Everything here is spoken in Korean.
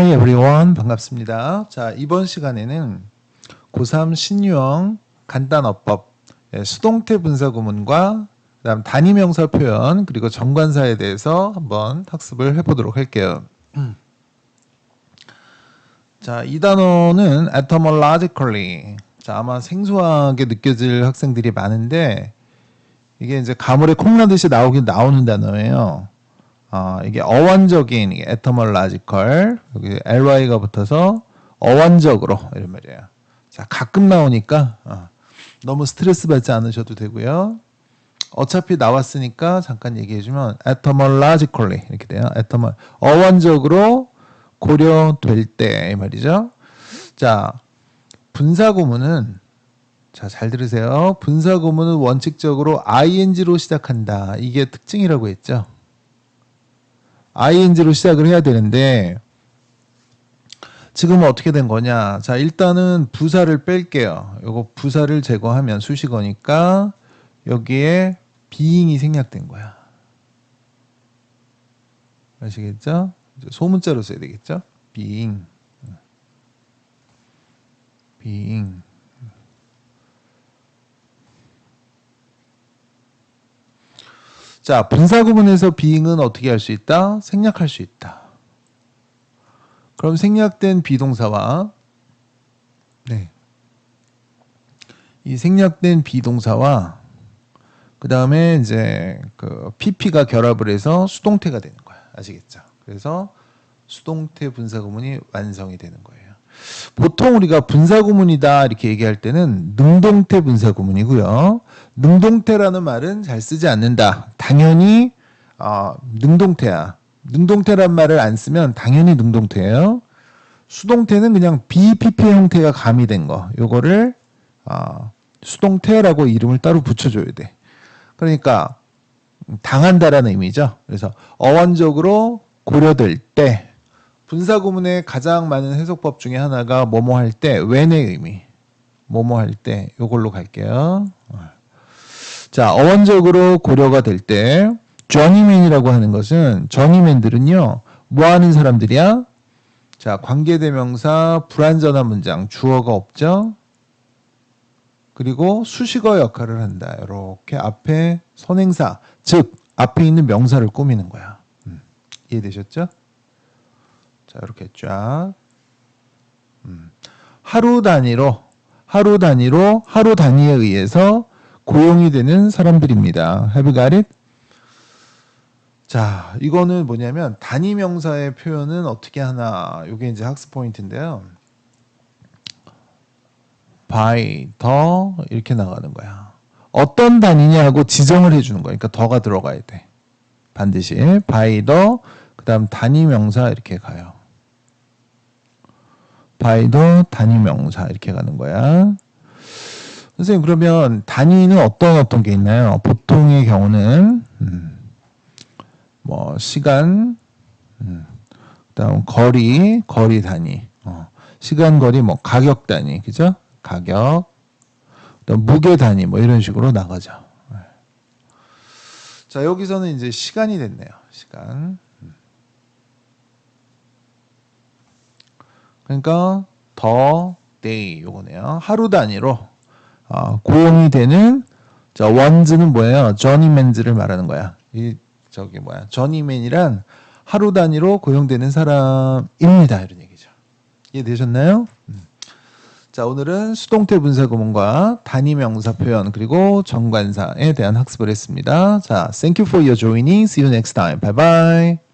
Hi everyone. 반갑습니다. 자, 이번 시간에는 고3 신유형 간단어법, 예, 수동태 분사 구문과 그다음 단위명사 표현 그리고 정관사에 대해서 한번 학습을 해보도록 할게요. 자, 이 단어는 etymologically. 자, 아마 생소하게 느껴질 학생들이 많은데 이게 이제 가물에 콩나듯이 나오긴 나오는 단어예요. 아, 이게 어원적인 etymological 여기 ly가 붙어서 어원적으로 이런 말이에요. 자, 가끔 나오니까 어, 너무 스트레스 받지 않으셔도 되고요. 어차피 나왔으니까 잠깐 얘기해주면 etymologically 이렇게 돼요. etymol 어원적으로 고려될 때이 말이죠. 자, 분사 구문은 자, 잘 들으세요. 분사 구문은 원칙적으로 ing로 시작한다. 이게 특징이라고 했죠. Ing로 시작을 해야 되는데 지금은 어떻게 된 거냐? 자, 일단은 부사를 뺄게요. 요거 부사를 제거하면 수식어니까 여기에 being이 생략된 거야. 아시겠죠? 소문자로 써야 되겠죠? being. being. 자, 분사 구문에서 being은 어떻게 할 수 있다? 생략할 수 있다. 그럼 생략된 비동사와 네. 이 생략된 비동사와 그 다음에 이제 그 pp가 결합을 해서 수동태가 되는 거야. 아시겠죠? 그래서 수동태 분사 구문이 완성이 되는 거예요. 보통 우리가 분사 구문이다 이렇게 얘기할 때는 능동태 분사 구문이고요. 능동태라는 말은 잘 쓰지 않는다. 당연히 어, 능동태야. 능동태란 말을 안 쓰면 당연히 능동태예요. 수동태는 그냥 비pp 형태가 가미된 거. 요거를 어, 수동태라고 이름을 따로 붙여줘야 돼. 그러니까 당한다라는 의미죠. 그래서 어원적으로 고려될 때 분사 구문의 가장 많은 해석법 중에 하나가 뭐뭐 할 때 when의 의미. 뭐뭐 할 때 요걸로 갈게요. 자, 어원적으로 고려가 될때 journeyman이라고 하는 것은 journeyman들은요. 뭐 하는 사람들이야? 자, 관계대명사 불완전한 문장 주어가 없죠? 그리고 수식어 역할을 한다. 이렇게 앞에 선행사, 즉 앞에 있는 명사를 꾸미는 거야. 음, 이해되셨죠? 자, 이렇게 쫙. 음, 하루 단위로, 하루 단위로, 하루 단위에 의해서 고용이 되는 사람들입니다. Have got it? 자, 이거는 뭐냐면 단위 명사의 표현은 어떻게 하나? 이게 이제 학습 포인트인데요. by, 더 이렇게 나가는 거야. 어떤 단위냐고 지정을 해주는 거야. 그러니까 더가 들어가야 돼. 반드시 by, 더 그다음 단위 명사 이렇게 가요. by도 단위 명사 이렇게 가는 거야. 선생님 그러면 단위는 어떤 어떤 게 있나요? 보통의 경우는 음, 뭐 시간, 음, 그다음 거리, 거리 단위, 어, 시간 거리 뭐 가격 단위, 그죠? 가격, 또 무게 단위 뭐 이런 식으로 나가죠. 네. 자 여기서는 이제 시간이 됐네요. 시간. 음. 그러니까 더 데이 요거네요. 하루 단위로 어, 고용이 되는 자 원즈는 뭐예요? 저니맨즈를 말하는 거야. 이 저기 뭐야? 저니맨이란 하루 단위로 고용되는 사람입니다. 이런 얘기죠. 이해되셨나요? 음. 자 오늘은 수동태 분사 구문과 단위 명사 표현 그리고 정관사에 대한 학습을 했습니다. 자, thank you for your joining. See you next time. Bye bye.